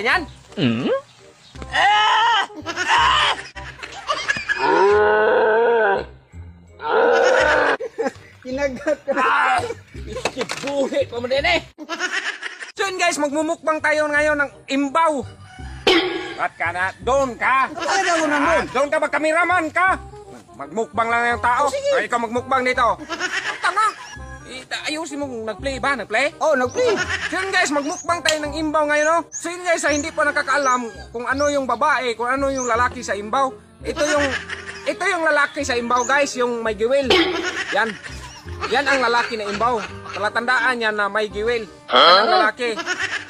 ganyan. Kinagat ka. Ah! Buhi pa mo din eh. So yun guys, magmumukbang tayo ngayon ng imbaw. Ba't ka na? Doon ka. Bakit ako Ah, nandun? doon ka ba kameraman ka? Magmukbang lang yung tao. Ay, ikaw magmukbang dito. Ayusin mo nag-play ba? Nag-play? Oh, nag-play. So yun guys, magmukbang tayo ng imbaw ngayon, no? So yun guys, sa hindi pa nakakaalam kung ano yung babae, kung ano yung lalaki sa imbaw. Ito yung, ito yung lalaki sa imbaw guys, yung may giwil. Yan. Yan ang lalaki na imbaw. Talatandaan yan na may giwil. Yan ang lalaki.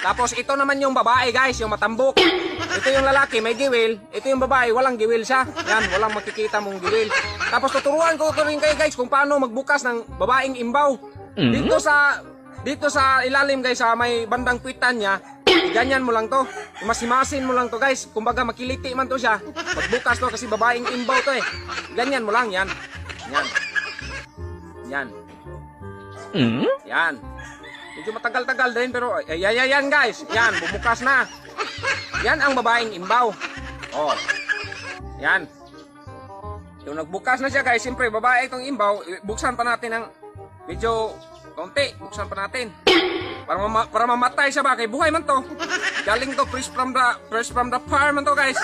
Tapos ito naman yung babae guys, yung matambok. Ito yung lalaki, may giwil. Ito yung babae, walang giwil siya. Yan, walang makikita mong giwil. Tapos tuturuan ko ko rin kayo guys kung paano magbukas ng babaeng imbaw. Dito sa dito sa ilalim guys sa may bandang pitan niya, ganyan mo lang to. Masimasin mo lang to guys. Kumbaga makiliti man to siya. Pagbukas to kasi babaeng imbaw to eh. Ganyan mo lang yan. Yan. Yan. Yan. Medyo matagal-tagal din pero ay, ay, ay, yan guys. Yan, bumukas na. Yan ang babaeng imbaw. Oh. Yan. Yung nagbukas na siya guys, siyempre babae itong imbaw, buksan pa natin ng medyo konti, buksan pa natin. Para, mama, para mamatay siya ba? Kay buhay man to. Galing to, fresh from the, fresh from the farm man to guys.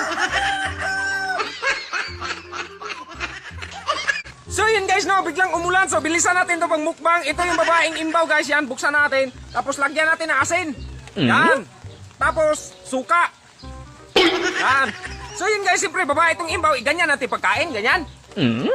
So yun guys, no, biglang umulan. So bilisan natin to pang mukbang. Ito yung babaeng imbaw guys, yan, buksan natin. Tapos lagyan natin ng asin. Yan. Tapos suka. Yan. So yun guys, siyempre babae itong imbaw, eh, ganyan natin pagkain, ganyan. Hindi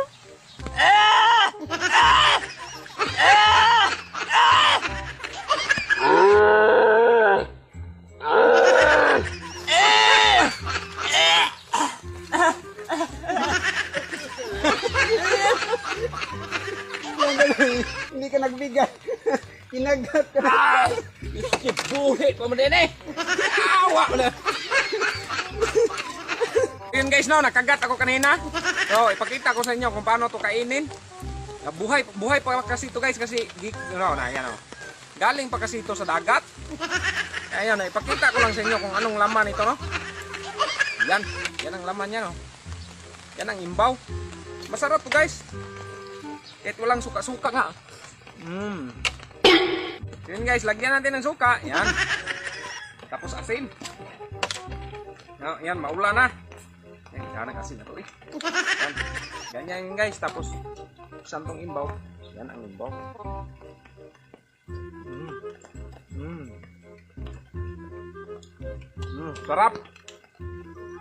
ka nagbigay. Kinagat ka. Ah! Buhi pa mo din eh. Awa mo na. Yun guys, no, nakagat ako kanina. So, ipakita ko sa inyo kung paano to kainin. Ah, Buhay, buhay pa kasi to guys kasi, gi- no, na, yan o. Galing pa kasi ito sa dagat. Ayun, no, ipakita ko lang sa inyo kung anong laman ito, no. Yan, yan ang laman niya, no. Yan ang imbaw. Masarap to guys. Kahit walang suka-suka nga. Mmm. Yun guys, lagyan natin ng suka. Yan. Tapos asin. No, yan, maula na. Yan, kanang asin na to eh. Yan. Ganyan guys. Tapos, saan tong imbaw? Yan ang imbaw. Mm. Mm. Mm, sarap.